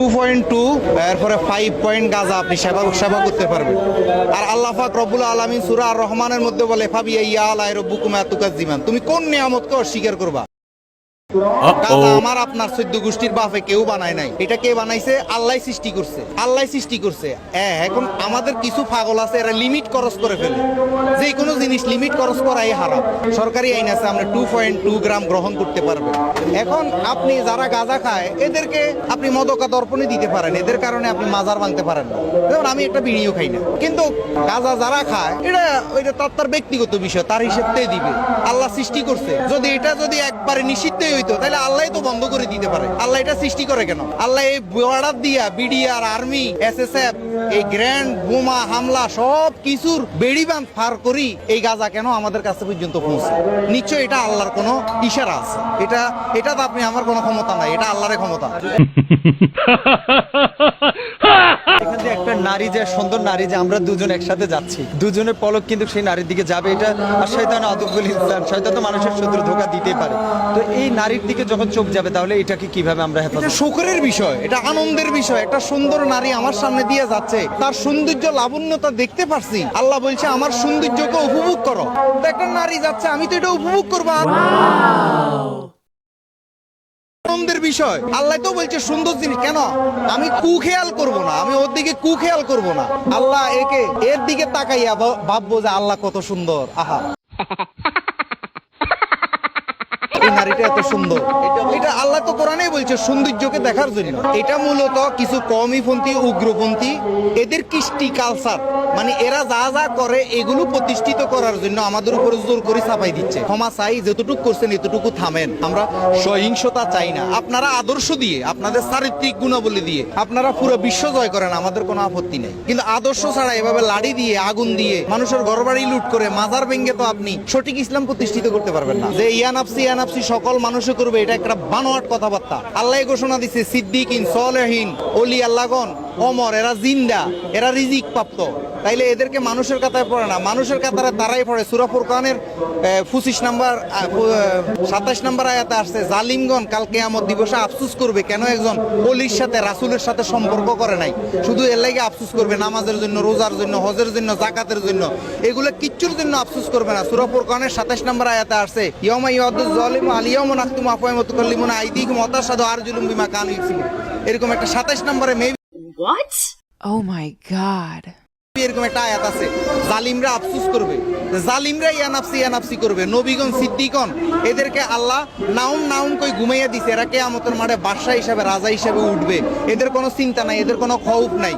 Two point two এরপরে five point গাজা, আপনি সেবা সেবা করতে পারবেন। আর আল্লাহ পাক রব্বুল আলমিন সুরা রহমানের মধ্যে বলে ফাবি ইয়া আলাই রব্বুকুম এতুকাজ জিমান তুমি কোন নিয়ামতকে অস্বীকার করবা? আমার আপনার গোষ্ঠীর কেউ বানায় নাই। এটা কে বানাইছে? আল্লাহ সৃষ্টি করছে। আল্লাহ সৃষ্টি করছে। এখন আমাদের কিছু আছে, এরা লিমিট করে ফেলে। যে কোনো জিনিস লিমিট করাই হারাম। সরকারি আইন আছে, আমরা টু পয়েন্ট টু গ্রাম গ্রহণ করতে এখন আপনি যারা গাঁজা খায়, এদেরকে আপনি মদকা দর্পণে দিতে পারেন। এদের কারণে আপনি মাজার ভাঙতে পারেন না। যেমন আমি একটা বিড়িও খাই না। কিন্তু গাঁজা যারা খায়, এটা ওইটা তার তার ব্যক্তিগত বিষয়, তার হিসেবতেই দিবে। আল্লাহ সৃষ্টি করছে। যদি এটা যদি একবারে নিষিদ্ধই হইতো তাহলে আল্লাহ তো বন্ধ করে দিতে পারে। আল্লাহ এটা সৃষ্টি করে কেন? আল্লাহ এই বর্ডার দিয়া বিডিআর আর্মি এসএসএফ এই গ্র্যান্ড বোমা হামলা সব কিছুর বেড়িবান ফার করি এই গাজা কেন আমাদের কাছে পর্যন্ত পৌঁছে? নিশ্চয় এটা আল্লাহর কোনো ইশারা আছে। এটা এটা তো আপনি আমার কোনো ক্ষমতা নাই এটা আল্লাহরের ক্ষমতা। এখান একটা নারী যে সুন্দর নারী যে আমরা দুজন একসাথে যাচ্ছি। দুজনের পলক কিন্তু সেই নারীর দিকে যাবে। এটা আর শয়তান আদবুল ইনসান শয়তান তো মানুষের শত্রু ধোকা দিতেই পারে। তো এই নারীর দিকে যখন চোখ যাবে তাহলে এটাকে কীভাবে আমরা এটা হেফাজত সুখের বিষয় এটা আনন্দের বিষয়। একটা সুন্দর নারী আমার সামনে দিয়ে যাচ্ছে তার সৌন্দর্য লাবণ্যতা দেখতে পারছি। আল্লাহ বলছে আমার সৌন্দর্যকে উপভোগ করো। তো একটা নারী যাচ্ছে আমি তো এটা উপভোগ করব। আনন্দের বিষয়। আল্লাহ তো বলছে সুন্দর জিনিস। কেন? আমি কু খেয়াল করব না আমি ওর দিকে কু খেয়াল করব না। আল্লাহ একে এর দিকে তাকাইয়া ভাববো যে আল্লাহ কত সুন্দর। আহা। নারীটা এত সুন্দর। এটা- আল্লাহ তো কোরআনেই বলছে সৌন্দর্যকে দেখার জন্য। এটা মূলত কিছু কমিপন্থী উগ্রপন্থী এদের কৃষ্টি কালচার মানে এরা যা যা করে এগুলো প্রতিষ্ঠিত করার জন্য আমাদের উপরে জোর করে চাপাই দিচ্ছে। ক্ষমা চাই যতটুকু করছেন এতটুকু থামেন। আমরা সহিংসতা চাই না। আপনারা আদর্শ দিয়ে আপনাদের চারিত্রিক গুণাবলী দিয়ে আপনারা পুরো বিশ্ব জয় করেন আমাদের কোনো আপত্তি নেই। কিন্তু আদর্শ ছাড়া এভাবে লাড়ি দিয়ে আগুন দিয়ে মানুষের ঘরবাড়ি লুট করে মাজার ভেঙ্গে তো আপনি সঠিক ইসলাম প্রতিষ্ঠিত করতে পারবেন না। যে ইয়ানাপসি ইয়ানাপসি সকল মানুষে করবে, এটা একটা বানোয়াট কথাবার্তা। আল্লাহ ঘোষণা দিচ্ছে সিদ্দিক ইন সলেহীন অলি আল্লাগন অমর, এরা জিন্দা, এরা রিজিক প্রাপ্ত তাইলে এদেরকে মানুষের কাতায় পড়ে না। মানুষের কাতারে তারাই পড়ে। সুরা ফুরকানের পঁচিশ নাম্বার সাতাশ নাম্বার আয়াতে আসছে, জালিমগণ কাল কেয়ামত দিবসে আফসুস করবে কেন একজন অলির সাথে, রাসুলের সাথে সম্পর্ক করে নাই? শুধু এর লাগে আফসুস করবে, নামাজের জন্য, রোজার জন্য, হজের জন্য জাকাতের জন্য। এগুলো কিচ্ছুর জন্য আফসুস করবে না। সুরা ফুরকানের সাতাশ নাম্বার আয়াতে আসছে ইয়মা ইয়াদুজ জালিম আলিয়ামুন আখতুম আফওয়াম তুকাল্লিমুনা আইদিকুম ওয়াতাশহাদু আরজুলুম বিমা কানু এরকম একটা সাতাশ নম্বরে মে What? Oh my god. এরকম একটা আয়াত আছে জালিমরা আফসুস করবে। জালিমরা ইয়ানাফসি ইয়ানাফসি করবে। নবীগণ সিদ্দিকন এদেরকে আল্লাহ নাউম নাউম কই ঘুমাইয়া দিছে। এরা কেয়ামতের মাঠে বাদশা হিসাবে রাজা হিসাবে উঠবে। এদের কোনো চিন্তা নাই এদের কোনো খৌফ নাই।